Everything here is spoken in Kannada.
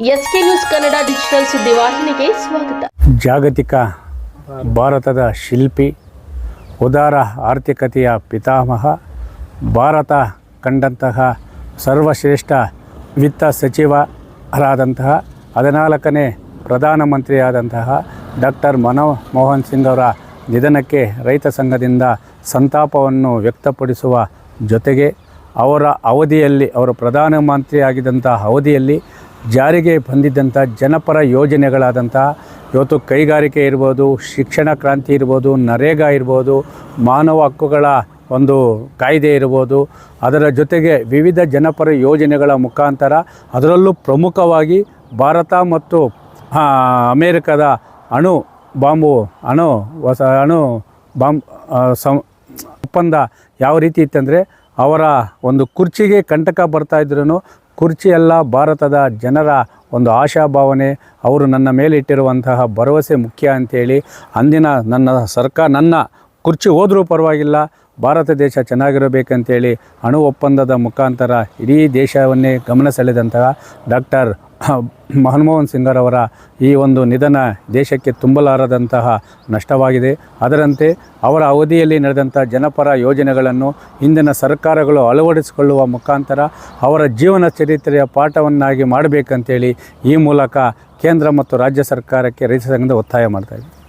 ಎಸ್ಕೆ ನ್ಯೂಸ್ ಕನ್ನಡ ಡಿಜಿಟಲ್ ಸುದ್ದಿವಾಹಿನಿಗೆ ಸ್ವಾಗತ. ಜಾಗತಿಕ ಭಾರತದ ಶಿಲ್ಪಿ, ಉದಾರ ಆರ್ಥಿಕತೆಯ ಪಿತಾಮಹ, ಭಾರತ ಕಂಡಂತಹ ಸರ್ವಶ್ರೇಷ್ಠ ವಿತ್ತ ಸಚಿವರಾದಂತಹ ಹದಿನಾಲ್ಕನೇ ಪ್ರಧಾನಮಂತ್ರಿಯಾದಂತಹ ಡಾಕ್ಟರ್ ಮನಮೋಹನ್ ಸಿಂಗ್ ಅವರ ನಿಧನಕ್ಕೆ ರೈತ ಸಂಘದಿಂದ ಸಂತಾಪವನ್ನು ವ್ಯಕ್ತಪಡಿಸುವ ಜೊತೆಗೆ ಅವರ ಅವಧಿಯಲ್ಲಿ, ಅವರು ಪ್ರಧಾನಮಂತ್ರಿಯಾಗಿದ್ದಂಥ ಅವಧಿಯಲ್ಲಿ ಜಾರಿಗೆ ಬಂದಿದ್ದಂಥ ಜನಪರ ಯೋಜನೆಗಳಾದಂಥ ಇವತ್ತು ಕೈಗಾರಿಕೆ ಇರ್ಬೋದು, ಶಿಕ್ಷಣ ಕ್ರಾಂತಿ ಇರ್ಬೋದು, ನರೇಗಾ ಇರ್ಬೋದು, ಮಾನವ ಹಕ್ಕುಗಳ ಒಂದು ಕಾಯ್ದೆ ಇರ್ಬೋದು, ಅದರ ಜೊತೆಗೆ ವಿವಿಧ ಜನಪರ ಯೋಜನೆಗಳ ಮುಖಾಂತರ ಅದರಲ್ಲೂ ಪ್ರಮುಖವಾಗಿ ಭಾರತ ಮತ್ತು ಅಮೇರಿಕದ ಅಣು ಬಾಂಬು, ಅಣು ಹೊಸ ಅಣು ಬಾಂಬ್ ಸಂ, ಒಪ್ಪಂದ ಯಾವ ರೀತಿ ಇತ್ತಂದರೆ ಅವರ ಒಂದು ಕುರ್ಚಿಗೆ ಕಂಟಕ ಬರ್ತಾ ಇದ್ರೂ ಕುರ್ಚಿ ಎಲ್ಲ ಭಾರತದ ಜನರ ಒಂದು ಆಶಾಭಾವನೆ. ಅವರು ನನ್ನ ಮೇಲೆ ಇಟ್ಟಿರುವಂತಹ ಭರವಸೆ ಮುಖ್ಯ ಅಂತೇಳಿ ಅಂದಿನ ನನ್ನ ಸರ್ಕಾರ, ನನ್ನ ಕುರ್ಚಿ ಹೋದರೂ ಪರವಾಗಿಲ್ಲ. ಭಾರತ ದೇಶ ಚೆನ್ನಾಗಿರಬೇಕಂತೇಳಿ ಅಣು ಒಪ್ಪಂದದ ಮುಖಾಂತರ ಇಡೀ ದೇಶವನ್ನೇ ಗಮನ ಸೆಳೆದಂತಹ ಡಾಕ್ಟರ್ ಮನಮೋಹನ್ ಸಿಂಗರವರ ಈ ಒಂದು ನಿಧನ ದೇಶಕ್ಕೆ ತುಂಬಲಾರದಂತಹ ನಷ್ಟವಾಗಿದೆ. ಅದರಂತೆ ಅವರ ಅವಧಿಯಲ್ಲಿ ನಡೆದಂಥ ಜನಪರ ಯೋಜನೆಗಳನ್ನು ಇಂದಿನ ಸರ್ಕಾರಗಳು ಅಳವಡಿಸಿಕೊಳ್ಳುವ ಮುಖಾಂತರ ಅವರ ಜೀವನ ಚರಿತ್ರೆಯ ಪಾಠವನ್ನಾಗಿ ಮಾಡಬೇಕಂತೇಳಿ ಈ ಮೂಲಕ ಕೇಂದ್ರ ಮತ್ತು ರಾಜ್ಯ ಸರ್ಕಾರಕ್ಕೆ ರೈತ ಒತ್ತಾಯ ಮಾಡ್ತಾಯಿದೆ